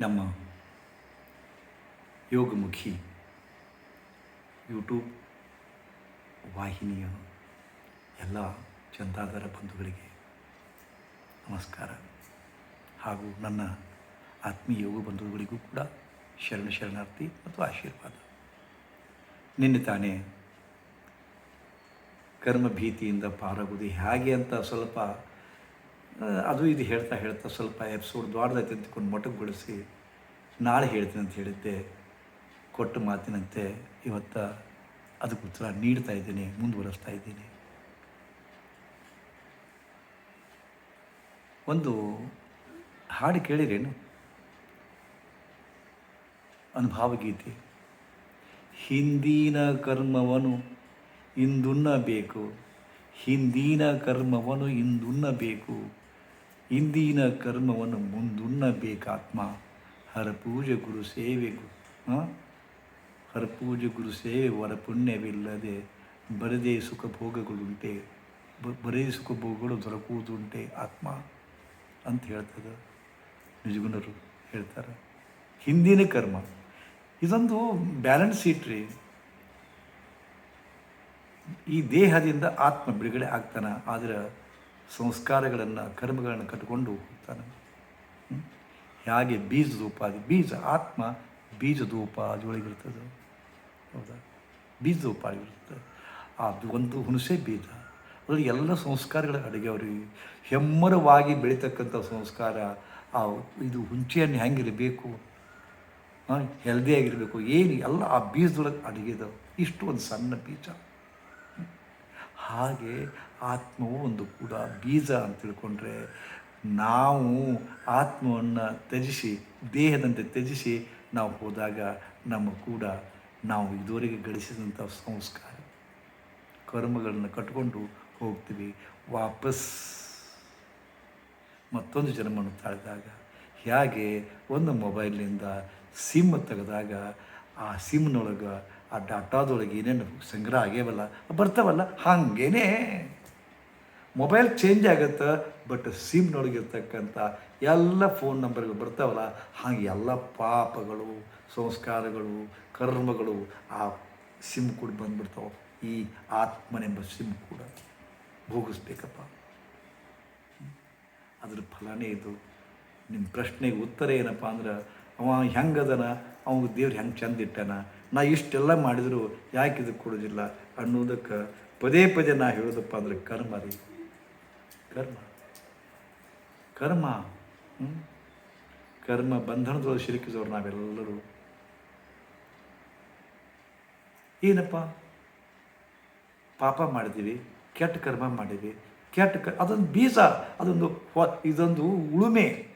ನಮ್ಮ ಯೋಗಮುಖಿ ಯೂಟ್ಯೂಬ್ ವಾಹಿನಿಯ ಎಲ್ಲ ಚಂದಾದಾರ ಬಂಧುಗಳಿಗೆ ನಮಸ್ಕಾರ. ಹಾಗೂ ನನ್ನ ಆತ್ಮೀಯ ಯೋಗ ಬಂಧುಗಳಿಗೂ ಕೂಡ ಶರಣ ಶರಣಾರ್ಥಿ ಮತ್ತು ಆಶೀರ್ವಾದ. ನಿನ್ನೆ ತಾನೇ ಕರ್ಮ ಭೀತಿಯಿಂದ ಪಾರಾಗುವುದು ಹೇಗೆ ಅಂತ ಸ್ವಲ್ಪ ಅದು ಇದು ಹೇಳ್ತಾ ಹೇಳ್ತಾ ಸ್ವಲ್ಪ ಎಪಿಸೋಡ್ ದೊಡ್ಡದೈತೆ ಅಂದ್ಕೊಂಡು ಮೊಟಕುಗೊಳಿಸಿ ನಾಳೆ ಹೇಳ್ತೀನಿ ಅಂತ ಹೇಳಿದ್ದೆ, ಕೊಟ್ಟ ಮಾತಿನಂತೆ ಇವತ್ತು ಅದಕ್ಕೆ ಉತ್ತರ ನೀಡ್ತಾ ಇದ್ದೀನಿ, ಮುಂದುವರಿಸ್ತಾ ಇದ್ದೀನಿ. ಒಂದು ಹಾಡು ಕೇಳಿರೇನು? ಅನುಭಾವಗೀತೆ ಹಿಂದಿನ ಕರ್ಮವನು ಇಂದುಣ್ಣಬೇಕು ಹಿಂದಿನ ಕರ್ಮವನು ಇಂದುಣ್ಣಬೇಕು ಇಂದಿನ ಕರ್ಮವನ್ನು ಮುಂದುಣ್ಣಬೇಕಾತ್ಮ. ಹರಪೂಜ ಗುರು ಸೇವೆ ಹರಪೂಜೆ ಗುರು ಸೇವೆ ವರ ಪುಣ್ಯವಿಲ್ಲದೆ ಬರದೇ ಸುಖ ಭೋಗಗಳುಂಟೆ. ಬರೇ ಸುಖ ಭೋಗಗಳು ದೊರಕುವುದುಂಟೆ ಆತ್ಮ ಅಂತ ಹೇಳ್ತದೆ. ನಿಜಗುಣರು ಹೇಳ್ತಾರೆ. ಹಿಂದಿನ ಕರ್ಮ. ಇದೊಂದು ಬ್ಯಾಲೆನ್ಸ್ ಇಟ್ರಿ ಈ ದೇಹದಿಂದ ಆತ್ಮ ಬಿಡುಗಡೆ ಆಗ್ತಾನೆ. ಆದರೆ ಸಂಸ್ಕಾರಗಳನ್ನು, ಕರ್ಮಗಳನ್ನು ಕಟ್ಕೊಂಡು ಹೋಗ್ತಾನೆ? ಹೇಗೆ ಬೀಜದ ಉಪಾಧಿ ಬೀಜ, ಆತ್ಮ ಬೀಜದ ಒಳಗಿರ್ತದೆ ಹೌದಾ? ಬೀಜದ ಉಪಾದಿರ್ತದೆ ಅದು ಒಂದು ಹುಣಸೆ ಬೀಜ. ಅದರಲ್ಲಿ ಎಲ್ಲ ಸಂಸ್ಕಾರಗಳ ಅಡುಗೆ ಅವ್ರಿಗೆ ಹೆಮ್ಮರವಾಗಿ ಬೆಳೀತಕ್ಕಂಥ ಸಂಸ್ಕಾರ, ಆ ಇದು ಹುಂಚೆಯನ್ನು ಹೆಂಗಿರಬೇಕು? ಹೆಲ್ದಿಯಾಗಿರಬೇಕು ಏನು ಎಲ್ಲ ಆ ಬೀಜದೊಳಗೆ ಅಡುಗೆದವು ಇಷ್ಟು ಒಂದು ಸಣ್ಣ ಬೀಜ. ಹಾಗೆ ಆತ್ಮವು ಒಂದು ಕೂಡ ಬೀಜ ಅಂತ ತಿಳ್ಕೊಂಡ್ರೆ ನಾವು ಆತ್ಮವನ್ನು ತ್ಯಜಿಸಿ, ದೇಹದಂತೆ ತ್ಯಜಿಸಿ ನಾವು ಹೋದಾಗ ನಮ್ಮ ಕೂಡ ನಾವು ಇದುವರೆಗೆ ಗಳಿಸಿದಂಥ ಸಂಸ್ಕಾರ, ಕರ್ಮಗಳನ್ನು ಕಟ್ಕೊಂಡು ಹೋಗ್ತೀವಿ. ವಾಪಸ್ ಮತ್ತೊಂದು ಜನ್ಮವನ್ನು ತಾಳಿದಾಗ ಹೇಗೆ ಒಂದು ಮೊಬೈಲ್ನಿಂದ ಸಿಮ್ ತೆಗೆದಾಗ ಆ ಸಿಮ್ನೊಳಗೆ ಆ ಡಾಟಾದೊಳಗೆ ಏನೇನು ಸಂಗ್ರಹ ಆಗ್ಯಾವಲ್ಲ ಬರ್ತಾವಲ್ಲ, ಹಾಗೇನೆ. ಮೊಬೈಲ್ ಚೇಂಜ್ ಆಗುತ್ತೆ ಬಟ್ ಸಿಮ್ನೊಳಗಿರ್ತಕ್ಕಂಥ ಎಲ್ಲ ಫೋನ್ ನಂಬರ್ಗಳು ಬರ್ತಾವಲ್ಲ, ಹಾಗೆ ಎಲ್ಲ ಪಾಪಗಳು, ಸಂಸ್ಕಾರಗಳು, ಕರ್ಮಗಳು ಆ ಸಿಮ್ ಕೂಡ ಬಂದ್ಬಿಡ್ತಾವೆ. ಈ ಆತ್ಮನೆಂಬ ಸಿಮ್ ಕೂಡ ಭೋಗಿಸ್ಬೇಕಪ್ಪ. ಅದ್ರ ಫಲನೇ ಇದು. ನಿಮ್ಮ ಪ್ರಶ್ನೆಗೆ ಉತ್ತರ ಏನಪ್ಪ ಅಂದ್ರೆ, ಅವ ಹೆಂಗದನ ಅವ್ನಿಗೆ ದೇವ್ರು ಹೆಂಗೆ ಚಂದ ನಾ ಇಷ್ಟೆಲ್ಲ ಮಾಡಿದರೂ ಯಾಕೆ ಇದು ಕೊಡೋದಿಲ್ಲ ಅನ್ನೋದಕ್ಕೆ ಪದೇ ಪದೇ ನಾ ಹೇಳೋದಪ್ಪ ಅಂದ್ರೆ ಕರ್ಮ ರೀ. ಕರ್ಮ. ಕರ್ಮ? ಕರ್ಮ ಬಂಧನದೊಳಗೆ ಸಿಲುಕಿದವ್ರು ನಾವೆಲ್ಲರೂ. ಏನಪ್ಪ? ಪಾಪ ಮಾಡಿದ್ದೀವಿ ಕೆಟ್ಟ ಕರ್ಮ ಮಾಡಿದ್ವಿ, ಕೆಟ್ಟ ಕ, ಅದೊಂದು ಬೀಜ, ಅದೊಂದು ಇದೊಂದು ಉಳುಮೆ.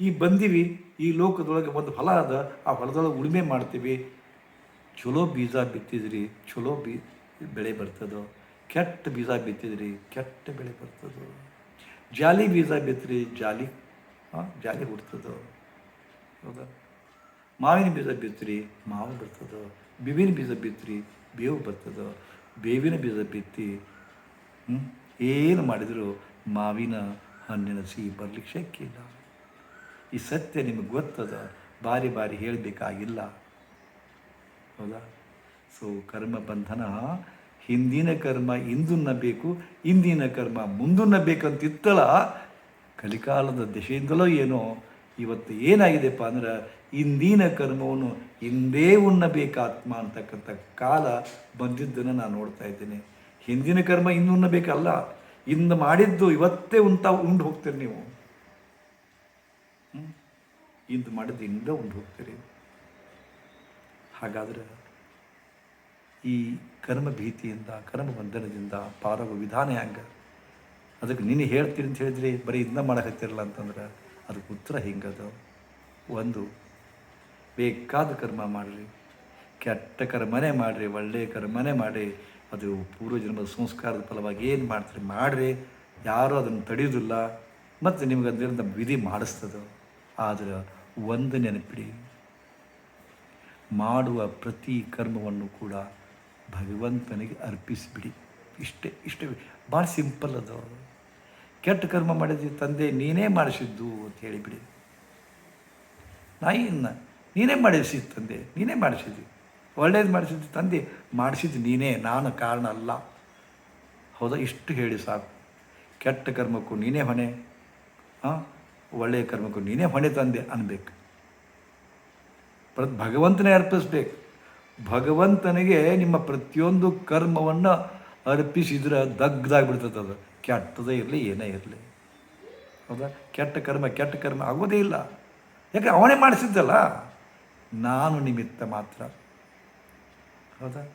ಈ ಬಂದೀವಿ, ಈ ಲೋಕದೊಳಗೆ ಒಂದು ಹೊಲ ಅದ, ಆ ಹೊಲದೊಳಗೆ ಉಳುಮೆ ಮಾಡ್ತೀವಿ ಚಲೋ ಬೀಜ ಬಿತ್ತಿದ್ರಿ, ಚಲೋ ಬೀ, ಬೆಳೆ ಬರ್ತದೋ? ಕೆಟ್ಟ ಬೀಜ ಬಿತ್ತಿದ್ರಿ, ಕೆಟ್ಟ ಬೆಳೆ ಬರ್ತದೋ? ಜಾಲಿ ಬೀಜ ಬಿತ್ತಿರಿ ಜಾಲಿ ಹಾಂ ಜಾಲಿ ಹುಡ್ತದೋ ಹೌದಾ? ಮಾವಿನ ಬೀಜ ಬಿತ್ತಿರಿ ಮಾವು ಬರ್ತದೋ? ಬೇವಿನ ಬೀಜ ಬಿತ್ತಿರಿ ಬೇವು ಬರ್ತದೋ? ಬೇವಿನ ಬೀಜ ಬಿತ್ತಿ? ಏನು ಮಾಡಿದರೂ? ಮಾವಿನ ಹಣ್ಣಿನ ಸಿಹಿ ಬರ್ಲಿಕ್ಕೆ ಶಕ್ಯ ಇಲ್ಲ. ಈ ಸತ್ಯ ನಿಮಗೆ ಗೊತ್ತದ? ಬಾರಿ ಬಾರಿ ಹೇಳಬೇಕಾಗಿಲ್ಲ. ಹೌದಾ? ಸೊ ಕರ್ಮ ಬಂಧನ, ಹಿಂದಿನ ಕರ್ಮ ಇಂದುನ್ನಬೇಕು ಇಂದಿನ ಕರ್ಮ ಮುಂದುನ್ನಬೇಕಂತಿತ್ತಲ ಕಲಿಕಾಲದ ದಿಶೆಯಿಂದಲೋ ಏನೋ, ಇವತ್ತು ಏನಾಗಿದೆಪ್ಪ ಅಂದ್ರೆ, ಇಂದಿನ ಕರ್ಮವನ್ನು ಹಿಂದೇ ಉಣ್ಣಬೇಕಾತ್ಮ ಅಂತಕ್ಕಂಥ ಕಾಲ ಬಂದಿದ್ದನ್ನು ನಾನು ನೋಡ್ತಾ ಇದ್ದೇನೆ. ಹಿಂದಿನ ಕರ್ಮ ಇಂದು ಉಣ್ಣಬೇಕಲ್ಲ ಇಂದು ಮಾಡಿದ್ದು ಇವತ್ತೇ ಉಂಟ ಉಂಡು ಹೋಗ್ತೀರಿ ನೀವು? ಇಂದು ಮಾಡಿದ್ದು ಇಂದ ಉಂಡು ಹೋಗ್ತೀರಿ. ಹಾಗಾದ್ರೆ ಈ ಕರ್ಮ ಭೀತಿಯಿಂದ, ಕರ್ಮ ಬಂಧನದಿಂದ ಪಾರಾಗೋ ವಿಧಾನ ಹೆಂಗೆ ಅದಕ್ಕೆ ನೀನು ಹೇಳ್ತೀರಿ ಅಂತ ಹೇಳಿದ್ರಿ ಬರೀ ಇದನ್ನ ಮಾಡಕತ್ತಿರಲ್ಲ ಅಂತಂದ್ರೆ ಅದಕ್ಕೆ ಉತ್ತರ ಹಿಂಗದು ಒಂದು, ಬೇಕಾದ ಕರ್ಮ ಮಾಡಿರಿ, ಕೆಟ್ಟ ಕರ್ಮನೇ ಮಾಡಿರಿ ಒಳ್ಳೆಯ ಕರ್ಮನೇ ಮಾಡಿ ಅದು ಪೂರ್ವಜನ್ಮದ ಸಂಸ್ಕಾರದ ಫಲವಾಗಿ ಏನು ಮಾಡ್ತೀರಿ, ಮಾಡಿರಿ, ಯಾರೂ ಅದನ್ನು ತಡೆಯೋದಿಲ್ಲ, ಮತ್ತು ನಿಮಗೆ ಅದರಿಂದ ವಿಧಿ ಮಾಡಿಸ್ತದೆ. ಆದರೆ ಒಂದು ನೆನಪಿಡಿ ಮಾಡುವ ಪ್ರತಿ ಕರ್ಮವನ್ನು ಕೂಡ ಭಗವಂತನಿಗೆ ಅರ್ಪಿಸಿಬಿಡಿ. ಇಷ್ಟೇ ಇಷ್ಟೇ. ಭಾಳ ಸಿಂಪಲ್ ಅದು. ಕೆಟ್ಟ ಕರ್ಮ ಮಾಡಿದ್ವಿ ತಂದೆ, ನೀನೇ ಮಾಡಿಸಿದ್ದು ಅಂತ ಹೇಳಿಬಿಡಿ. ನಾಯಿಯನ್ನು ನೀನೇ ಮಾಡಿಸಿದ್ದು ತಂದೆ, ನೀನೇ ಮಾಡಿಸಿದ್ವಿ ಒಳ್ಳೇದು ಮಾಡಿಸಿದ್ದು ತಂದೆ, ಮಾಡಿಸಿದ್ದು ನೀನೇ, ನಾನು ಕಾರಣ ಅಲ್ಲ. ಹೌದಾ? ಇಷ್ಟು ಹೇಳಿ ಸಾಕು. ಕೆಟ್ಟ ಕರ್ಮಕ್ಕೂ ನೀನೇ ಹೊಣೆ. ಹಾಂ ಒಳ್ಳೆಯ ಕರ್ಮಕ್ಕೂ ನೀನೇ ಹೊಣೆ ತಂದೆ ಅನ್ಬೇಕು. ಪ್ರ ಭಗವಂತನೇ ಅರ್ಪಿಸ್ಬೇಕು. ಭಗವಂತನಿಗೆ ನಿಮ್ಮ ಪ್ರತಿಯೊಂದು ಕರ್ಮವನ್ನು ಅರ್ಪಿಸಿದ್ರೆ ದಗ್ಧಾಗ್ಬಿಡ್ತದೆ ಅದು. ಕೆಟ್ಟದೇ ಇರಲಿ, ಏನೇ ಇರಲಿ. ಹೌದಾ? ಕೆಟ್ಟ ಕರ್ಮ ಕೆಟ್ಟ ಕರ್ಮ ಆಗೋದೇ ಇಲ್ಲ. ಯಾಕೆ ಅವನೇ ಮಾಡಿಸಿದ್ದಲ್ಲ. ನಾನು ನಿಮಿತ್ತ ಮಾತ್ರ. ಹೌದಾ?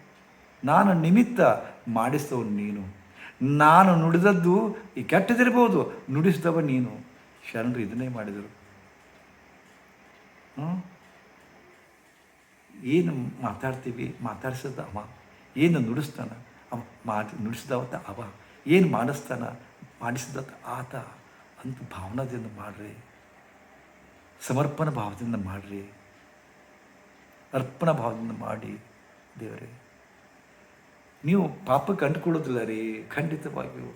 ನಾನು ನಿಮಿತ್ತ ಮಾಡಿಸಿದವನು ನೀನು. ನಾನು ನುಡಿದದ್ದು ಈ ಕೆಟ್ಟದಿರ್ಬೋದು, ನುಡಿಸಿದವ ನೀನು. ಶರಣರು ಇದನ್ನೇ ಮಾಡಿದರು. ಹ್ಞೂ ಏನು ಮಾತಾಡ್ತೀವಿ? ಮಾತಾಡ್ಸೋದು ಅವ. ಏನು ನುಡಿಸ್ತಾನ? ಅವ ಮಾಡಿ ನುಡಿಸಿದವತ್ತ ಅವ. ಏನು ಮಾಡಿಸ್ತಾನ? ಮಾಡಿಸಿದತ್ತ ಆತ ಅಂತ ಭಾವನದಿಂದ ಮಾಡ್ರಿ. ಸಮರ್ಪಣ ಭಾವದಿಂದ ಮಾಡ್ರಿ. ಅರ್ಪಣ ಭಾವದಿಂದ ಮಾಡಿ ದೇವರೇ. ನೀವು ಪಾಪಕ್ಕೆ ಅಂಟಿಕೊಳ್ಳೋದಿಲ್ಲ ರೀ, ಖಂಡಿತವಾಗಿಯೂ.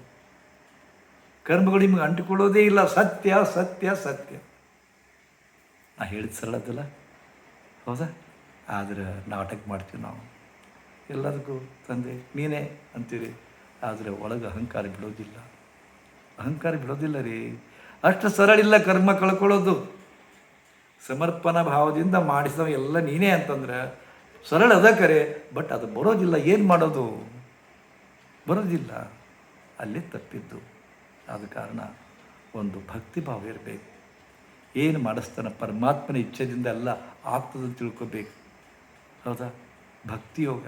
ಕರ್ಮಗಳು ನಿಮಗೆ ಅಂಟಿಕೊಳ್ಳೋದೇ ಇಲ್ಲ. ಸತ್ಯ ಸತ್ಯ ಸತ್ಯ. ನಾ ಹೇಳಿದ ಸರಳದಲ್ಲ ಹೌದಾ? ಆದರೆ ನಾಟಕ ಮಾಡ್ತೀವಿ ನಾವು. ಎಲ್ಲದಕ್ಕೂ ತಂದೆ, ನೀನೇ ಅಂತೀರಿ. ಆದರೆ ಒಳಗೆ ಅಹಂಕಾರ ಬಿಡೋದಿಲ್ಲ. ಅಹಂಕಾರ ಬಿಡೋದಿಲ್ಲ ರೀ. ಅಷ್ಟು ಸರಳ ಇಲ್ಲ ಕರ್ಮ ಕಳ್ಕೊಳ್ಳೋದು. ಸಮರ್ಪಣಾ ಭಾವದಿಂದ ಮಾಡಿಸಿದವ ಎಲ್ಲ ನೀನೇ ಅಂತಂದ್ರೆ ಸರಳ ಅದ ಕರೆ, ಬಟ್ ಅದು ಬರೋದಿಲ್ಲ. ಏನು ಮಾಡೋದು? ಬರೋದಿಲ್ಲ. ಅಲ್ಲಿ ತಪ್ಪಿದ್ದು. ಆದ ಕಾರಣ ಒಂದು ಭಕ್ತಿ ಭಾವ ಇರಬೇಕು. ಏನು ಮಾಡಿಸ್ತಾನೆ ಪರಮಾತ್ಮನ ಇಚ್ಛೆದಿಂದ ಎಲ್ಲ ಆಗ್ತದೆ ತಿಳ್ಕೊಬೇಕು. ಹೌದಾ? ಭಕ್ತಿಯೋಗ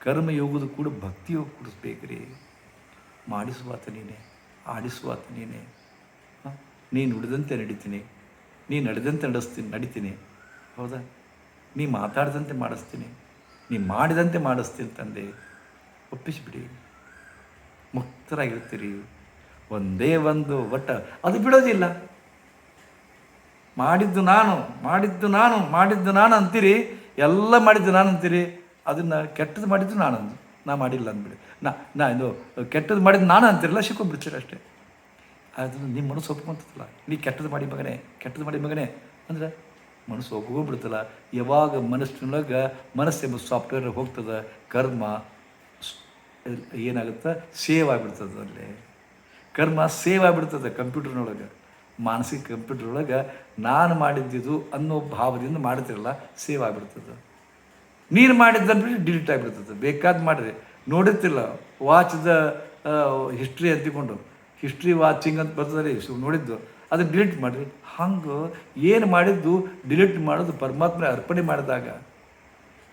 ಕರ್ಮಯೋಗದ ಕೂಡ ಭಕ್ತಿಯೋಗ ಕೂಡಿಸ್ಬೇಕ್ರಿ. ಮಾಡಿಸುವಾತ ನೀನೇ, ಆಡಿಸುವಾತ ನೀನೇ. ನೀನು ನುಡಿದಂತೆ ನಡಿತೀನಿ. ನೀ ನಡೆದಂತೆ ನಡೆಸ್ತೀನಿ ನಡೀತೀನಿ. ಹೌದಾ? ನೀ ಮಾತಾಡ್ದಂತೆ ಮಾಡಿಸ್ತೀನಿ. ನೀ ಮಾಡಿದಂತೆ ಮಾಡಿಸ್ತೀನಿ ತಂದೆ ಒಪ್ಪಿಸಿಬಿಡಿ. ಮುಕ್ತರಾಗಿರ್ತೀರಿ. ಒಂದೇ ಒಂದು ಒಟ್ಟ. ಅದು ಬಿಡೋದಿಲ್ಲ. ಮಾಡಿದ್ದು ನಾನು ಮಾಡಿದ್ದು ನಾನು ಮಾಡಿದ್ದು ನಾನು ಅಂತೀರಿ. ಎಲ್ಲ ಮಾಡಿದ್ದು ನಾನು ಅಂತೀರಿ ಅದನ್ನು ಕೆಟ್ಟದ್ದು ಮಾಡಿದ್ದು ನಾನು ಅಂದು ನಾ ಮಾಡಿಲ್ಲ ಅಂದ್ಬಿಡಿ. ನಾ ನಾ ಇದು ಕೆಟ್ಟದ್ದು ಮಾಡಿದ್ದು ನಾನು ಅಂತಿರಲ್ಲ ಸಿಕ್ಕೋಗ್ಬಿಡ್ತೀರಿ ಅಷ್ಟೇ. ಅದನ್ನು ನಿಮ್ಮ ಮನಸ್ಸು ಒಪ್ಕೊಂತಲ್ಲ ನೀ ಕೆಟ್ಟದ್ದು ಮಾಡಿ ಮಗನೇ, ಕೆಟ್ಟದ್ದು ಮಾಡಿ ಮಗನೇ. ಅಂದ್ರೆ ಮನಸ್ಸು ಒಪ್ಕೊಂಡ್ಬಿಡ್ತಲ್ಲ ಯಾವಾಗ ಮನಸ್ಸಿನೊಳಗೆ ಮನಸ್ಸೆಂಬ ಸಾಫ್ಟ್ವೇರ್ ಹೋಗ್ತದೆ, ಕರ್ಮ ಏನಾಗುತ್ತೆ? ಸೇವ್ ಆಗಿಬಿಡ್ತದೆ ಅಲ್ಲಿ. ಕರ್ಮ ಸೇವ್ ಆಗಿಬಿಡ್ತದೆ ಕಂಪ್ಯೂಟರ್ನೊಳಗೆ. ಮಾನಸಿಕ ಕಂಪ್ಯೂಟರ್ನೊಳಗೆ ನಾನು ಮಾಡಿದ್ದಿದು ಅನ್ನೋ ಭಾವದಿಂದ ಮಾಡ್ತಿರಲ್ಲ ಸೇವ್ ಆಗಿಬಿಡ್ತದೆ. ನೀನು ಮಾಡಿದ್ದಂದ್ರೆ ಡಿಲೀಟ್ ಆಗಿಬಿಡ್ತದೆ. ಬೇಕಾದ ಮಾಡಿರಿ. ನೋಡಿರ್ತಿಲ್ಲ. ವಾಚ್ದ ಹಿಸ್ಟ್ರಿ ಅಂತಿಕೊಂಡು. ಹಿಸ್ಟ್ರಿ ವಾಚಿಂಗ್ ಅಂತ ಬರ್ತದೆ. ಸೊ ನೋಡಿದ್ದು. ಅದು ಡಿಲೀಟ್ ಮಾಡಿರಿ. ಹಂಗೆ ಏನು ಮಾಡಿದ್ದು ಡಿಲೀಟ್ ಮಾಡೋದು ಪರಮಾತ್ಮ ಅರ್ಪಣೆ ಮಾಡಿದಾಗ.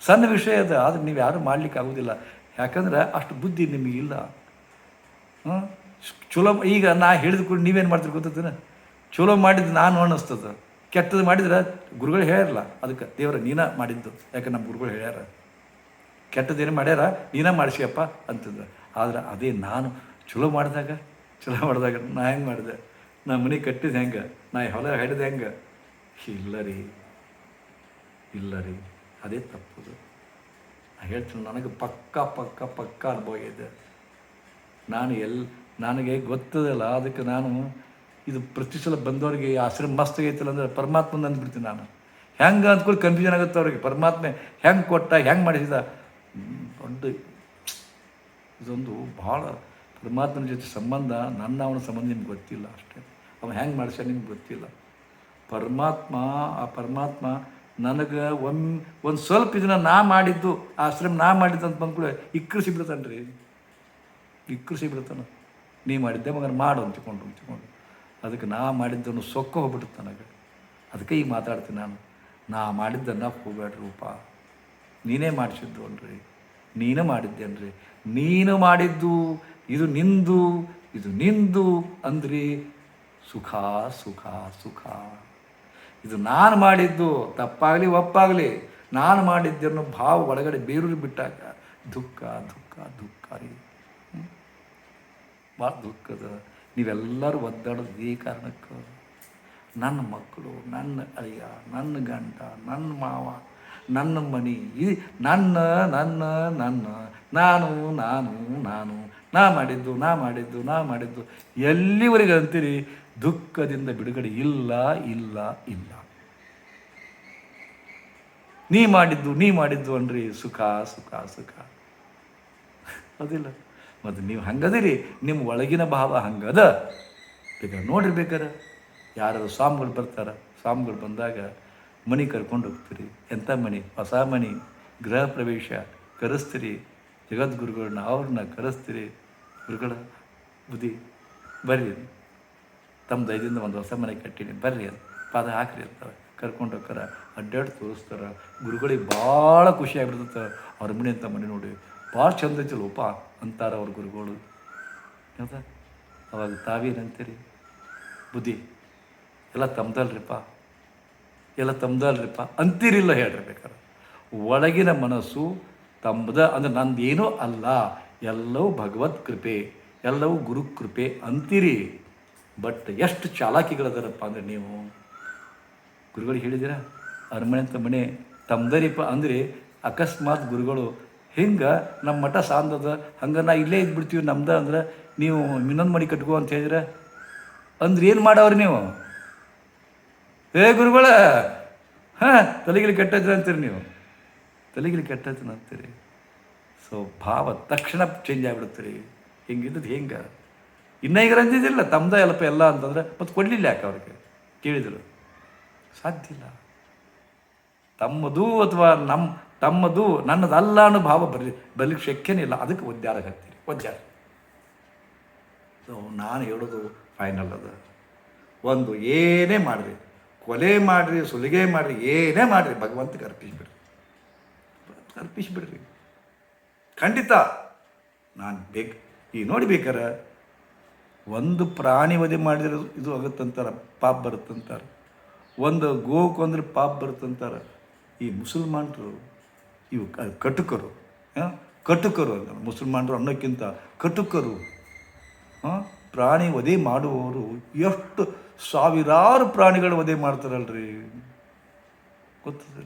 ಸಣ್ಣ ವಿಷಯ ಅದ. ಆದರೆ ನೀವು ಯಾರೂ ಮಾಡ್ಲಿಕ್ಕೆ ಆಗೋದಿಲ್ಲ. ಯಾಕಂದ್ರೆ ಅಷ್ಟು ಬುದ್ಧಿ ನಿಮಗಿಲ್ಲ ಹ್ಞೂ ಚಲೋ ಈಗ ನಾ ಹೇಳಿದ ಕೂಡ ನೀವೇನು ಮಾಡ್ತೀರಿ ಗೊತ್ತೇನ ಚಲೋ ಮಾಡಿದ್ದು ನಾನು ಅನ್ನಿಸ್ತದೆ. ಕೆಟ್ಟದ್ದು ಮಾಡಿದ್ರೆ ಗುರುಗಳು ಹೇಳ್ಯಾರಲ್ಲ, ಅದಕ್ಕೆ ದೇವರ ನೀನ ಮಾಡಿದ್ದು. ಯಾಕೆ ನಮ್ಮ ಗುರುಗಳು ಹೇಳ್ಯಾರ? ಕೆಟ್ಟದ್ದೇನು ಮಾಡ್ಯಾರ? ನೀನ ಮಾಡಿಸಿಯಪ್ಪ ಅಂತಂದ್ರೆ. ಆದ್ರೆ ಅದೇ ನಾನು ಚಲೋ ಮಾಡಿದಾಗ ಚಲೋ ಮಾಡಿದಾಗ ನಾ ಹೆಂಗೆ ಮಾಡಿದೆ? ನಾ ಮನೆ ಕಟ್ಟಿದ್ದು ಹೆಂಗೆ? ನಾ ಹೊಲ ಹಿಡಿದ ಹೆಂಗೆ? ಇಲ್ಲ ರೀ ಇಲ್ಲ ರೀ, ಅದೇ ತಪ್ಪದು. ನಾ ಹೇಳ್ತೀನಿ, ನನಗೆ ಪಕ್ಕ ಪಕ್ಕ ಪಕ್ಕ ಅನುಭವ ಇದೆ. ನಾನು ಎಲ್ಲಿ ನನಗೆ ಗೊತ್ತದಲ್ಲ, ಅದಕ್ಕೆ ನಾನು ಇದು ಪ್ರತಿ ಸಲ ಬಂದವರಿಗೆ ಆಶ್ರಮ ಮಸ್ತ್ ಆಗೈತಲ್ಲ ಅಂದ್ರೆ ಪರಮಾತ್ಮನ ಅಂದ್ಬಿಡ್ತೀನಿ ನಾನು. ಹೆಂಗೆ ಅಂದ್ಕೊಂಡು ಕನ್ಫ್ಯೂಷನ್ ಆಗುತ್ತೆ ಅವ್ರಿಗೆ. ಪರಮಾತ್ಮ ಹೆಂಗೆ ಕೊಟ್ಟ, ಹೆಂಗೆ ಮಾಡಿಸಿದ? ದೊಡ್ಡ ಇದೊಂದು ಭಾಳ ಪರಮಾತ್ಮನ ಜೊತೆ ಸಂಬಂಧ, ನನ್ನ ಅವನ ಸಂಬಂಧ ನಿಮ್ಗೆ ಗೊತ್ತಿಲ್ಲ ಅಷ್ಟೇ. ಅವನು ಹೆಂಗೆ ಮಾಡಿಸ ನಿಮ್ಗೆ ಗೊತ್ತಿಲ್ಲ. ಪರಮಾತ್ಮ, ಆ ಪರಮಾತ್ಮ ನನಗೆ ಒಂದು ಒಂದು ಸ್ವಲ್ಪ ಇದನ್ನ ನಾ ಮಾಡಿದ್ದು, ಆಶ್ರಮ ನಾ ಮಾಡಿದ್ದು ಅಂತ ಬಂದ್ಕೂಡ ಇಕ್ಕರಿಸಿ ಬಿಡ್ತಾನೆ ರೀ ಇಕ್ಕರಿಸಿ ಬಿಡ್ತಾನೆ. ನೀ ಮಾಡಿದ್ದೆ ಮಗನ ಮಾಡು ಅಂತಿಕೊಂಡು ಅಂತಿಕೊಂಡು ಅದಕ್ಕೆ ನಾ ಮಾಡಿದ್ದನ್ನು ಸೊಕ್ಕ ಹೋಗ್ಬಿಡುತ್ತೆ ನನಗೆ. ಅದಕ್ಕೆ ಈಗ ಮಾತಾಡ್ತೀನಿ ನಾನು. ನಾ ಮಾಡಿದ್ದನ್ನು ಹೋಗ್ಬೇಡ್ರಿ ರೂಪ ನೀನೇ ಮಾಡಿಸಿದ್ದು ಅನ್ರಿ. ನೀನು ಮಾಡಿದ್ದೇನ್ರಿ ನೀನು ಮಾಡಿದ್ದು, ಇದು ನಿಂದು ಇದು ನಿಂದು ಅಂದ್ರಿ. ಸುಖ ಸುಖ ಸುಖ. ಇದು ನಾನು ಮಾಡಿದ್ದು, ತಪ್ಪಾಗಲಿ, ಒಪ್ಪಾಗಲಿ. ನಾನು ಮಾಡಿದ್ದನ್ನು ಭಾವ ಒಳಗಡೆ ಬೇರೂರಿ ಬಿಟ್ಟಾಗ ದುಃಖ ದುಃಖ ದುಃಖ ರೀ. ಭಾಳ ದುಃಖದ ನೀವೆಲ್ಲರೂ ಒದ್ದಾಡೋದು ಇದೇ ಕಾರಣಕ್ಕೆ. ನನ್ನ ಮಕ್ಕಳು, ನನ್ನ ಅಳಿಯ, ನನ್ನ ಗಂಡ, ನನ್ನ ಮಾವ, ನನ್ನ ಮನೆ ಇದು ನನ್ನ ನನ್ನ ನನ್ನ, ನಾನು ನಾನು ನಾನು, ನಾ ಮಾಡಿದ್ದು ನಾ ಮಾಡಿದ್ದು ನಾ ಮಾಡಿದ್ದು, ಎಲ್ಲಿವರೆಗೆ ಅಂತೀರಿ? ದುಃಖದಿಂದ ಬಿಡುಗಡೆ ಇಲ್ಲ ಇಲ್ಲ ಇಲ್ಲ. ನೀ ಮಾಡಿದ್ದು ನೀ ಮಾಡಿದ್ದು ಅನ್ರಿ ಸುಖ ಸುಖ ಸುಖ. ಅದಿಲ್ಲ. ಮತ್ತು ನೀವು ಹಂಗದಿರಿ, ನಿಮ್ಮ ಒಳಗಿನ ಭಾವ ಹಂಗದ. ಬೇಕಾದ್ರೆ ನೋಡ್ರಿ ಬೇಕಾರೆ ಯಾರು ಸ್ವಾಮಿಗಳು ಬರ್ತಾರ, ಸ್ವಾಮಿಗಳು ಬಂದಾಗ ಮನೆ ಕರ್ಕೊಂಡು ಹೋಗ್ತೀರಿ. ಎಂಥ ಮನೆ? ಹೊಸ ಮನೆ, ಗೃಹ ಪ್ರವೇಶ, ಕರೆಸ್ತೀರಿ. ಜಗದ್ಗುರುಗಳನ್ನ ಅವ್ರನ್ನ ಕರೆಸ್ತೀರಿ. ಗುರುಗಳ ಬುದ್ಧಿ, ಬರ್ರಿ. ತಮ್ಮ ದಯದಿಂದ ಒಂದು ಹೊಸ ಮನೆ ಕಟ್ಟಿನಿ ಬರ್ರಿ ಅದು ಪಾದ ಹಾಕ್ರಿ ಇರ್ತಾರೆ ಕರ್ಕೊಂಡು ಹೋಗ್ತಾರ. ಅಡ್ಡಾಡಿ ತೋರಿಸ್ತಾರೆ. ಗುರುಗಳಿಗೆ ಭಾಳ ಖುಷಿ ಅವ್ರ ಮನೆ ಅಂತ ಮನೆ ನೋಡಿ. ಭಾಳ ಚಂದ ಐತಿಲ್ಲಪ್ಪ ಅಂತಾರ ಅವ್ರ ಗುರುಗಳು. ಹೌದಾ? ಅವಾಗ ತಾವೇನಂತೀರಿ? ಬುದ್ಧಿ. ಎಲ್ಲ ತಮ್ದಲ್ರಿಪ್ಪ. ಎಲ್ಲ ತಮ್ದಲ್ರಿಪ್ಪ. ಅಂತೀರಿಲ್ಲ ಹೇಳ್ರಿ ಬೇಕಾರೆ ಒಳಗಿನ ಮನಸ್ಸು ತಮ್ಮದ ಅಂದ್ರೆ ನಂದೇನೂ ಅಲ್ಲ. ಎಲ್ಲವೂ ಭಗವತ್ ಕೃಪೆ, ಎಲ್ಲವೂ ಗುರು ಕೃಪೆ ಅಂತೀರಿ. ಬಟ್ ಎಷ್ಟು ಚಾಲಾಕಿಗಳದಾರಪ್ಪ ಅಂದ್ರೆ ನೀವು. ಗುರುಗಳು ಹೇಳಿದ್ದೀರಾ? ಅರಮನೆ ಅಂತ ಮನೆ ತಮ್ದರಿಪ್ಪ ಅಂದರೆ ಅಕಸ್ಮಾತ್ ಗುರುಗಳು ಹಿಂಗೆ ನಮ್ಮ ಮಠ ಸಾಂದದ? ಹಂಗೆ ನಾ ಇಲ್ಲೇ ಇದ್ಬಿಡ್ತೀವಿ ನಮ್ದು ಅಂದ್ರೆ ನೀವು ಇನ್ನೊಂದು ಮನೆ ಕಟ್ಕೋ ಅಂತ ಹೇಳಿದ್ರೆ? ಅಂದ್ರೆ ಏನು ಮಾಡವ್ರಿ ನೀವು? ಏ ಗುರುಗಳ, ಹಾಂ, ತಲೆಗಿಲಿ ಕೆಟ್ಟೈತ್ರ ಅಂತೀರಿ ನೀವು? ತಲೆಗಿಲಿ ಕೆಟ್ಟೈತ್ರ ಅಂತೀರಿ? ಸೊ ಭಾವ ತಕ್ಷಣ ಚೇಂಜ್ ಆಗಿಬಿಡುತ್ತೆ ರೀ. ಹಿಂಗಿದ್ದದ್ದು ಹೆಂಗೆ? ಇನ್ನೂ ಈಗ ರಂಜಿದಿಲ್ಲ, ತಮ್ದ ಎಲ್ಲಪ್ಪ ಎಲ್ಲ ಅಂತಂದ್ರೆ, ಮತ್ತೆ ಕೊಡಲಿಲ್ಲ ಯಾಕೆ ಅವ್ರಿಗೆ? ಕೇಳಿದರು. ಸಾಧ್ಯ ಇಲ್ಲ. ತಮ್ಮದು ಅಥವಾ ನಮ್ಮ ತಮ್ಮದು ನನ್ನದಲ್ಲ ಅನ್ನೋ ಭಾವ ಬರಲಿ, ಬರ್ಲಿಕ್ಕೆ ಶಕ್ಯನೇ ಇಲ್ಲ. ಅದಕ್ಕೆ ಒದ್ದಾರ ಹಾಕ್ತೀರಿ ಒದ್ದಾರ ಸೊ ನಾನು ಹೇಳೋದು ಫೈನಲ್ ಅದ. ಒಂದು ಏನೇ ಮಾಡಿರಿ, ಕೊಲೆ ಮಾಡಿರಿ, ಸುಲಿಗೆ ಮಾಡಿರಿ, ಏನೇ ಮಾಡಿರಿ, ಭಗವಂತಗೆ ಅರ್ಪಿಸಿಬಿಡ್ರಿ. ಅರ್ಪಿಸ್ಬಿಡ್ರಿ. ಖಂಡಿತ ನಾನು ಬೇಕು, ಈ ನೋಡಿ ಬೇಕಾರ, ಒಂದು ಪ್ರಾಣಿ ವಧೆ ಮಾಡಿದ್ರೆ ಇದು ಆಗುತ್ತಂತಾರೆ, ಪಾಪ ಬರುತ್ತಂತಾರೆ. ಒಂದು ಗೋ ಕೊಂದ್ರೆ ಪಾಪ ಬರುತ್ತಂತಾರೆ. ಈ ಮುಸಲ್ಮಾನರು ಇವು ಕಟುಕರು? ಕಟುಕರು ಅಂತ ಮುಸಲ್ಮಾನರು ಅನ್ನೋಕ್ಕಿಂತ ಕಟುಕರು? ಪ್ರಾಣಿ ವಧೆ ಮಾಡುವವರು ಎಷ್ಟು ಸಾವಿರಾರು ಪ್ರಾಣಿಗಳು ವಧೆ ಮಾಡ್ತಾರಲ್ರಿ. ಗೊತ್ತದ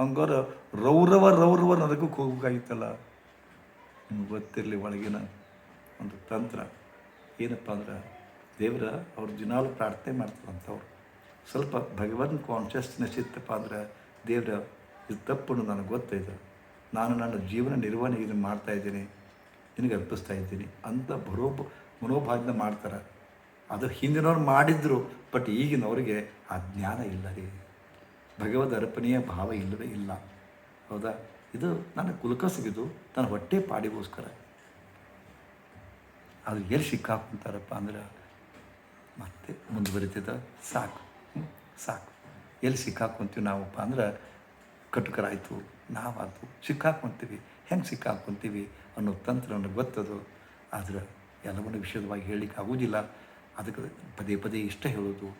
ಹಂಗಾರ ರೌರವ ರೌರವ ನರಕಕ್ಕೆ ಹೋಗ್ಬೇಕಾಗಿತ್ತಲ್ಲ. ನಿಮ್ಗೆ ಗೊತ್ತಿರಲಿ ಒಳಗಿನ ಒಂದು ತಂತ್ರ. ಏನಪ್ಪ ಅಂದ್ರೆ, ದೇವರ ಅವ್ರ ದಿನಾಲು ಪ್ರಾರ್ಥನೆ ಮಾಡ್ತಾರಂಥವ್ರು ಸ್ವಲ್ಪ ಭಗವನ್ ಕಾನ್ಷಿಯಸ್ನೆಸ್ ಇತ್ತಪ್ಪ ಅಂದ್ರೆ, ದೇವರ ಇದು ತಪ್ಪು ನನಗೆ ಗೊತ್ತಾಯ್ತು ನಾನು ನನ್ನ ಜೀವನ ನಿರ್ವಹಣೆ ಇದನ್ನು ಮಾಡ್ತಾ ಇದ್ದೀನಿ. ನಿನಗೆ ಅರ್ಪಿಸ್ತಾ ಇದ್ದೀನಿ ಅಂತ ಬರೋ ಮನೋಭಾವದಿಂದ ಮಾಡ್ತಾರೆ. ಅದು ಹಿಂದಿನವ್ರು ಮಾಡಿದ್ರು, ಬಟ್ ಈಗಿನವರಿಗೆ ಆ ಜ್ಞಾನ ಇಲ್ಲ ರೀ ಭಗವದ್ ಅರ್ಪಣೆಯ ಭಾವ ಇಲ್ಲವೇ ಇಲ್ಲ. ಹೌದಾ? ಇದು ನನ್ನ ಕುಲಕಸಿಗಿದು ನನ್ನ ಹೊಟ್ಟೆ ಪಾಡಿಗೋಸ್ಕರ. ಅದು ಎಲ್ಲಿ ಸಿಕ್ಕಾಕೊಂತಾರಪ್ಪ ಅಂದ್ರೆ, ಮತ್ತೆ ಮುಂದುವರಿತದ ಸಾಕು? ಸಾಕು. ಎಲ್ಲಿ ಸಿಕ್ಕಾಕೊಂತೀವಿ ನಾವಪ್ಪ ಅಂದ್ರೆ ಕಟುಕರಾಯಿತು ನಾವಾಯ್ತು ಸಿಕ್ಕಾಕೊಂತೀವಿ. ಹೆಂಗೆ ಸಿಕ್ಕಾಕೊಂತೀವಿ ಅನ್ನೋ ತಂತ್ರ ನನಗೆ ಗೊತ್ತದು. ಆದರೆ ಎಲ್ಲವನ್ನು ವಿಷಯವಾಗಿ ಹೇಳಲಿಕ್ಕೆ ಆಗುವುದಿಲ್ಲ. ಅದಕ್ಕೆ ಪದೇ ಪದೇ ಇಷ್ಟ ಹೇಳೋದು.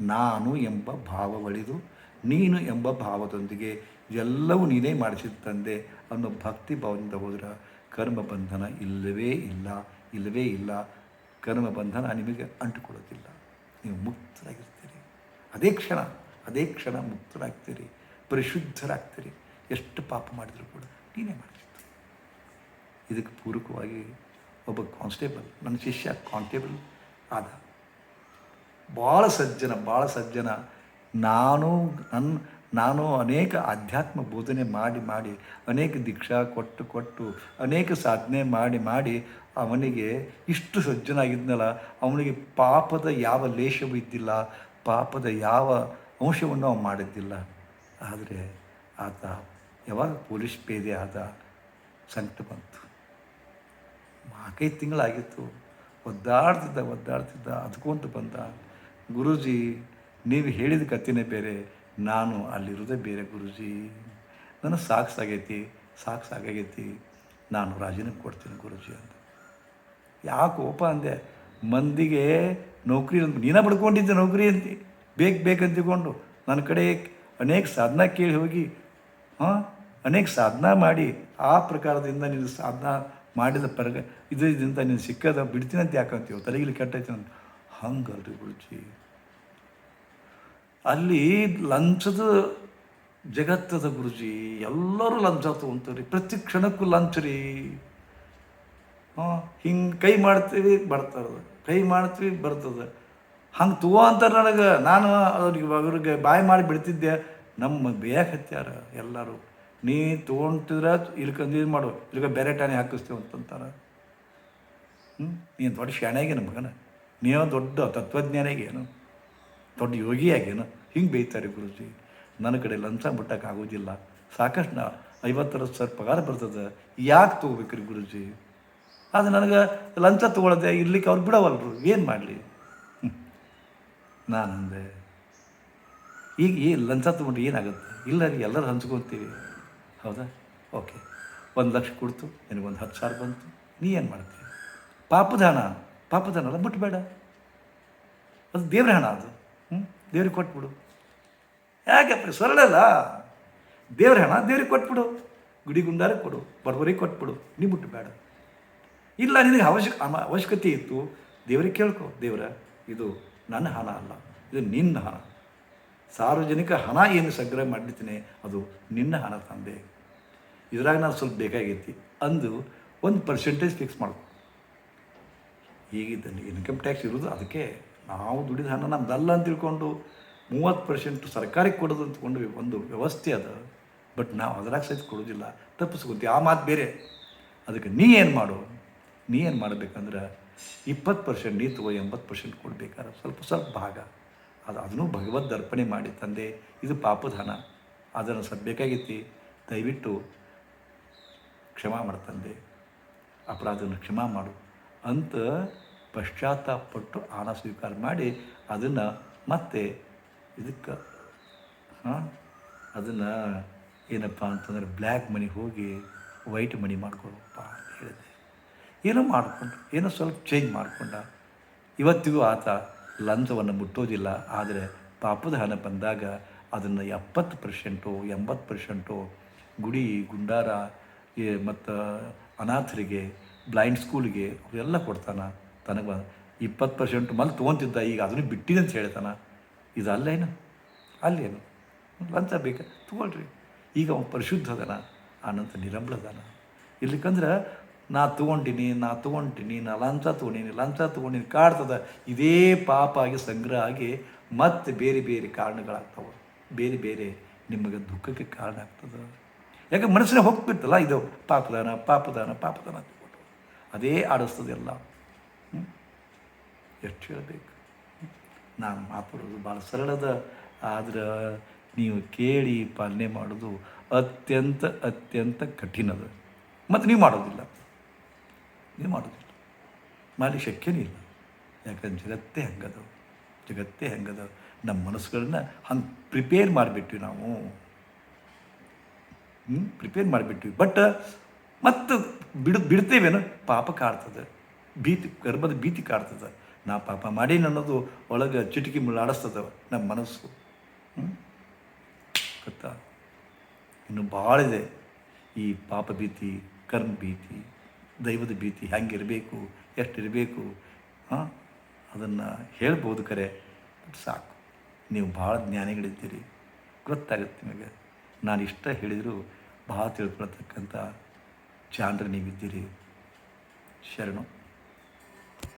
ನಾನು ಎಂಬ ಭಾವ ಒಳಿದು, ನೀನು ಎಂಬ ಭಾವದೊಂದಿಗೆ ಎಲ್ಲವೂ ನೀನೇ ಮಾಡಿಸಿದ ತಂದೆ ಅನ್ನೋ ಭಕ್ತಿ ಭಾವದಿಂದ ಹೋದ್ರೆ ಕರ್ಮ ಬಂಧನ ಇಲ್ಲವೇ ಇಲ್ಲ ಇಲ್ಲವೇ ಇಲ್ಲ. ಕರ್ಮ ಬಂಧನ ನಿಮಗೆ ಅಂಟುಕೊಳ್ಳೋದಿಲ್ಲ ನೀವು ಮುಕ್ತರಾಗಿರ್ತೀರಿ. ಅದೇ ಕ್ಷಣ ಅದೇ ಕ್ಷಣ ಮುಕ್ತರಾಗ್ತೀರಿ. ಪರಿಶುದ್ಧರಾಗ್ತೀರಿ. ಎಷ್ಟು ಪಾಪ ಮಾಡಿದರೂ ಕೂಡ ನೀನೇ ಮಾಡಿಸಿದ್ದು ಇದಕ್ಕೆ ಪೂರಕವಾಗಿ ಒಬ್ಬ ಕಾನ್ಸ್ಟೇಬಲ್ ನನ್ನ ಶಿಷ್ಯ ಕಾನ್ಸ್ಟೇಬಲ್ ಆದ. ಭಾಳ ಸಜ್ಜನ ಭಾಳ ಸಜ್ಜನ. ನಾನು ನನ್ನ ನಾನು ಅನೇಕ ಆಧ್ಯಾತ್ಮ ಬೋಧನೆ ಮಾಡಿ ಮಾಡಿ, ಅನೇಕ ದೀಕ್ಷಾ ಕೊಟ್ಟು ಕೊಟ್ಟು, ಅನೇಕ ಸಾಧನೆ ಮಾಡಿ ಮಾಡಿ ಅವನಿಗೆ ಇಷ್ಟು ಸಜ್ಜನಾಗಿದ್ನಲ್ಲ, ಅವನಿಗೆ ಪಾಪದ ಯಾವ ಲೇಷವೂ ಇದ್ದಿಲ್ಲ, ಪಾಪದ ಯಾವ ಅಂಶವನ್ನು ಅವನು ಮಾಡಿದ್ದಿಲ್ಲ. ಆದರೆ ಆತ ಯಾವಾಗ ಪೊಲೀಸ್ ಪೇದೆ ಆದ ಸಂಕಟ ಬಂತು. ನಾಲ್ಕೈದು ತಿಂಗಳಾಗಿತ್ತು. ಒದ್ದಾಡ್ತಿದ್ದ ಒದ್ದಾಡ್ತಿದ್ದ ಅದಕ್ಕಂತ ಬಂದ. ಗುರೂಜಿ, ನೀವು ಹೇಳಿದ ಕಥೆನೇ ಬೇರೆ, ನಾನು ಅಲ್ಲಿರೋದೇ ಬೇರೆ ಗುರೂಜಿ. ನನಗೆ ಸಾಕು ಸಾಗೈತಿ ಸಾಕು ಸಾಕಾಗೈತಿ ನಾನು ರಾಜೀನಾಮೆ ಕೊಡ್ತೀನಿ ಗುರುಜಿ ಅಂತ. ಯಾಕೆ ಓಪ ಅಂದೆ, ಮಂದಿಗೆ ನೌಕರಿ ನೀನ ಪಡ್ಕೊಂಡಿದ್ದೆ ನೌಕರಿ ಅಂತ, ಬೇಕು ಬೇಕಂತಿಕೊಂಡು ನನ್ನ ಕಡೆ ಅನೇಕ ಸಾಧನ ಕೇಳಿ ಹೋಗಿ, ಹಾಂ, ಅನೇಕ ಸಾಧನ ಮಾಡಿ, ಆ ಪ್ರಕಾರದಿಂದ ನೀನು ಸಾಧನ ಮಾಡಿದ ಪರಗ ಇದರಿಂದ ನೀನು ಸಿಕ್ಕದ ಬಿಡ್ತೀನಂತ ಯಾಕಂತೀವಿ ತಲೆಗಿಲಿ ಕೆಟ್ಟೈತೆ ಅಂತ. ಹಂಗಲ್ರಿ ಗುರುಜಿ. ಅಲ್ಲಿ ಲಂಚದ ಜಗತ್ತದ ಗುರುಜಿ, ಎಲ್ಲರೂ ಲಂಚ ತೊಗೊಂತಾರೆ ಪ್ರತಿ ಕ್ಷಣಕ್ಕೂ ಲಂಚ ರೀ. ಹಾಂ, ಹಿಂಗೆ ಕೈ ಮಾಡ್ತೀವಿ ಬರ್ತದ ಕೈ ಮಾಡ್ತೀವಿ, ಬರ್ತದೆ. ಹಂಗೆ ತಗೋ ಅಂತಾರೆ ನನಗೆ. ನಾನು ಅವ್ರಿಗೆ ಅವ್ರಿಗೆ ಬಾಯಿ ಮಾಡಿ ಬಿಡ್ತಿದ್ದೆ. ನಮ್ಮ ಬೇಯಕ್ಕೆ ಹತ್ಯಾರ ಎಲ್ಲರೂ. ನೀ ತೊಗೊಂತಿದ್ರೆ ಇಲ್ಕಂದು ಇದು ಮಾಡು. ಇಲ್ಕ ಬೇರೆ ಟಾನೆ ಹಾಕಿಸ್ತೀವಿ ಅಂತಂತಾರೆ. ಹ್ಞೂ ನೀನು ದೊಡ್ಡ ಶಾಣೆಗೆ ಮಗನ. ನೀನು ದೊಡ್ಡ ತತ್ವಜ್ಞಾನಿಗೇನು ದೊಡ್ಡ ಯೋಗಿಯಾಗೇನು ಹಿಂಗೆ ಬೇಯ್ತಾರೆ ಗುರುಜಿ. ನನ್ನ ಕಡೆ ಲಂಚ ಮುಟ್ಟಕ್ಕಾಗೋದಿಲ್ಲ ಸಾಕಷ್ಟು ನಾ ಐವತ್ತರ ಸರ್ ಪಗಾರ ಬರ್ತದೆ. ಯಾಕೆ ತೊಗೋಬೇಕ್ರಿ ಗುರುಜಿ? ಅದು ನನಗೆ ಲಂಚ ತೊಗೊಳದೆ ಇರ್ಲಿಕ್ಕೆ ಅವ್ರು ಬಿಡವಲ್ರು. ಏನು ಮಾಡಲಿ? ನಾನಂದೆ, ಈಗ ಈ ಲಂಚ ತೊಗೊಂಡು ಏನಾಗುತ್ತೆ? ಇಲ್ಲ ರೀ ಎಲ್ಲರೂ ಹಂಚ್ಕೊತೀವಿ. ಹೌದಾ? ಓಕೆ. ಒಂದು ಲಕ್ಷ ಕೊಡ್ತು, ನಿನಗೊಂದು ಹತ್ತು ಸಾವಿರ ಬಂತು, ನೀ ಏನು ಮಾಡ್ತೀವಿ ಪಾಪದಾನ ಪಾಪದಾನ ಅಲ್ಲ ಮುಟ್ಬೇಡ. ಅದು ದೇವ್ರ ಹಣ ಅದು. ಹ್ಞೂ ದೇವ್ರಿಗೆ ಕೊಟ್ಬಿಡು. ಯಾಕೆ ಸರಳ ಅಲ್ಲ? ದೇವ್ರ ಹಣ ದೇವ್ರಿಗೆ ಕೊಟ್ಬಿಡು. ಗುಡಿ ಗುಂಡಾರ ಕೊಡು, ಬಡವರಿಗೆ ಕೊಟ್ಬಿಡು, ನೀ ಬಿಟ್ಟು ಇಲ್ಲ, ನಿನಗೆ ಅವಶ್ಯಕ ಅಮ ಅವಶ್ಯಕತೆ ಇತ್ತು, ದೇವ್ರಿಗೆ ಕೇಳ್ಕೊ, ದೇವರ. ಇದು ನನ್ನ ಹಣ ಅಲ್ಲ, ಇದು ನಿನ್ನ ಹಣ. ಸಾರ್ವಜನಿಕ ಹಣ ಏನು ಸಂಗ್ರಹ ಮಾಡಿರ್ತೀನಿ, ಅದು ನಿನ್ನ ಹಣ ತಂದೆ. ಇದ್ರಾಗ ನಾನು ಸ್ವಲ್ಪ ಬೇಕಾಗೈತಿ, ಅಂದು ಒಂದು ಪರ್ಸೆಂಟೇಜ್ ಫಿಕ್ಸ್ ಮಾಡ್ಕೊ ಈಗಿದ್ದಲ್ಲಿ ಇನ್ಕಮ್ ಟ್ಯಾಕ್ಸ್ ಇರೋದು, ಅದಕ್ಕೆ ನಾವು ದುಡಿದ ಹಣ ನಮ್ದಲ್ಲ ಅಂತ ತಿಳ್ಕೊಂಡು ಮೂವತ್ತು ಪರ್ಸೆಂಟ್ ಸರ್ಕಾರಕ್ಕೆ ಕೊಡೋದು ಅಂತಕೊಂಡು ಒಂದು ವ್ಯವಸ್ಥೆ ಅದು, ಬಟ್ ನಾವು ಅದ್ರಾಗ ಸಹಿತ ಕೊಡೋದಿಲ್ಲ. ತಪ್ಪಿಸ್ಕೊತೀವಿ, ಆ ಮಾತು ಬೇರೆ. ಅದಕ್ಕೆ ನೀ ಏನು ಮಾಡು? ನೀ ಏನು ಮಾಡಬೇಕಂದ್ರೆ ಇಪ್ಪತ್ತು ಪರ್ಸೆಂಟ್ ನೀ ತಗೋ ಎಂಬತ್ತು ಪರ್ಸೆಂಟ್ ಕೊಡಬೇಕಾದ್ರೆ ಸ್ವಲ್ಪ ಸ್ವಲ್ಪ ಭಾಗ. ಅದು ಅದನ್ನೂ ಭಗವದ್ ಅರ್ಪಣೆ ಮಾಡಿ ತಂದೆ, ಇದು ಪಾಪಧನ. ಅದನ್ನು ಸ್ವಲ್ಪ ಬೇಕಾಗಿತ್ತು ದಯವಿಟ್ಟು ಕ್ಷಮಾ ಮಾಡ್ತಂದೆ ಅಪರಾಧವನ್ನು ಕ್ಷಮಾ ಮಾಡು. ಅಂತ ಪಶ್ಚಾತ್ತಾಪಟ್ಟು ಆನ ಸ್ವೀಕಾರ ಮಾಡಿ ಅದನ್ನು ಮತ್ತೆ ಇದಕ್ಕೆ, ಹಾಂ, ಅದನ್ನು ಏನಪ್ಪ ಅಂತಂದ್ರೆ ಬ್ಲ್ಯಾಕ್ ಮನಿ ಹೋಗಿ ವೈಟ್ ಮನಿ ಮಾಡ್ಕೊಳಪ್ಪ ಅಂತ ಹೇಳಿದೆ. ಏನೋ ಮಾಡಿಕೊಂಡು ಏನೋ ಸ್ವಲ್ಪ ಚೇಂಜ್ ಮಾಡಿಕೊಂಡ. ಇವತ್ತಿಗೂ ಆತ ಲಂಚವನ್ನು ಮುಟ್ಟೋದಿಲ್ಲ, ಆದರೆ ಪಾಪದ ಹಣ ಬಂದಾಗ ಅದನ್ನು ಎಪ್ಪತ್ತು ಪರ್ಸೆಂಟು ಎಂಬತ್ತು ಪರ್ಸೆಂಟು ಗುಡಿ, ಗುಂಡಾರ ಮತ್ತು ಅನಾಥರಿಗೆ ಬ್ಲೈಂಡ್ ಸ್ಕೂಲಿಗೆ ಅವೆಲ್ಲ ಕೊಡ್ತಾನೆ. ತನಗೆ ಇಪ್ಪತ್ತು ಪರ್ಸೆಂಟ್ ಮಲ್ ತೊಗೊತಿದ್ದ, ಈಗ ಅದನ್ನು ಬಿಟ್ಟಿದೆ ಅಂತ ಹೇಳ್ತಾನೆ. ಇದು ಅಲ್ಲೇನು ಅಲ್ಲೇನು ಲಂಚ ಬೇಕಾ? ತೊಗೊಳ್ರಿ. ಈಗ ಅವನು ಪರಿಶುದ್ಧ ಅದನ ಆನಂತರ ನಿರಂಬಳದಾನ. ಇರ್ಲಿಕ್ಕಂದ್ರೆ ನಾ ತೊಗೊಂಡಿನಿ ನಾ ತೊಗೊಂಡಿನಿ, ನಾ ಲಂಚ ತೊಗೊಂಡಿನಿ ಲಂಚ ತೊಗೊಂಡಿನಿ ಕಾಡ್ತದ. ಇದೇ ಪಾಪ ಆಗಿ ಸಂಗ್ರಹ ಆಗಿ ಮತ್ತೆ ಬೇರೆ ಬೇರೆ ಕಾರಣಗಳಾಗ್ತವೆ. ಬೇರೆ ಬೇರೆ ನಿಮಗೆ ದುಃಖಕ್ಕೆ ಕಾರಣ ಆಗ್ತದೆ. ಯಾಕೆ ಮನಸ್ಸಿನ ಹೋಗ್ಬಿಡ್ತಲ್ಲ ಇದು? ಪಾಪದಾನ ಪಾಪದಾನ ಪಾಪದಾನ ತಗೊಂಡು ಅದೇ ಆಡಿಸ್ತದೆ ಎಲ್ಲ? ಎಷ್ಟು ಹೇಳಬೇಕು? ನಾನು ಮಾತಾಡೋದು ಭಾಳ ಸರಳದ, ಆದ್ರೆ ನೀವು ಕೇಳಿ ಪಾಲನೆ ಮಾಡೋದು ಅತ್ಯಂತ ಅತ್ಯಂತ ಕಠಿಣದ. ಮತ್ತು ನೀವು ಮಾಡೋದಿಲ್ಲ. ನೀವು ಮಾಡೋದಿಲ್ಲ ಮಾಡಲಿಕ್ಕೆ ಶಕ್ಯನೇ ಇಲ್ಲ. ಯಾಕಂದ್ರೆ ಜಗತ್ತೇ ಹಂಗದ. ಜಗತ್ತೇ ಹಂಗದ. ನಮ್ಮ ಮನಸ್ಸುಗಳನ್ನ ಹಂಗೆ ಪ್ರಿಪೇರ್ ಮಾಡಿಬಿಟ್ವಿ ನಾವು. ಹ್ಞೂ ಪ್ರಿಪೇರ್ ಮಾಡಿಬಿಟ್ವಿ. ಬಟ್ ಮತ್ತು ಬಿಡ, ಬಿಡ್ತೇವೇನು? ಪಾಪ ಕಾಡ್ತದೆ. ಭೀತಿ, ಗರ್ಭದ ಭೀತಿ ಕಾಡ್ತದೆ. ನಾ ಪಾಪ ಮಾಡೀನಿ ಅನ್ನೋದು ಒಳಗೆ ಚಿಟಿಕಿ ಮುಳ್ಳಾಡಿಸ್ತದ ನಮ್ಮ ಮನಸ್ಸು. ಹ್ಞೂ ಗೊತ್ತಾ? ಇನ್ನು ಭಾಳ ಇದೆ ಈ ಪಾಪ ಭೀತಿ, ಕರ್ಮ ಭೀತಿ. ದೈವದ ಭೀತಿ ಹೆಂಗಿರಬೇಕು ಎಷ್ಟಿರಬೇಕು, ಹಾಂ? ಅದನ್ನು ಹೇಳ್ಬೋದು ಕರೆ. ಸಾಕು. ನೀವು ಭಾಳ ಜ್ಞಾನಿಗಳಿದ್ದೀರಿ. ಗೊತ್ತಾಗುತ್ತೆ ನಿಮಗೆ. ನಾನು ಇಷ್ಟ ಹೇಳಿದರೂ ಭಾಳ ತಿಳ್ಕೊಳ್ತಕ್ಕಂಥ ಚಾಂದ್ರ ನೀವಿದ್ದೀರಿ. ಶರಣು.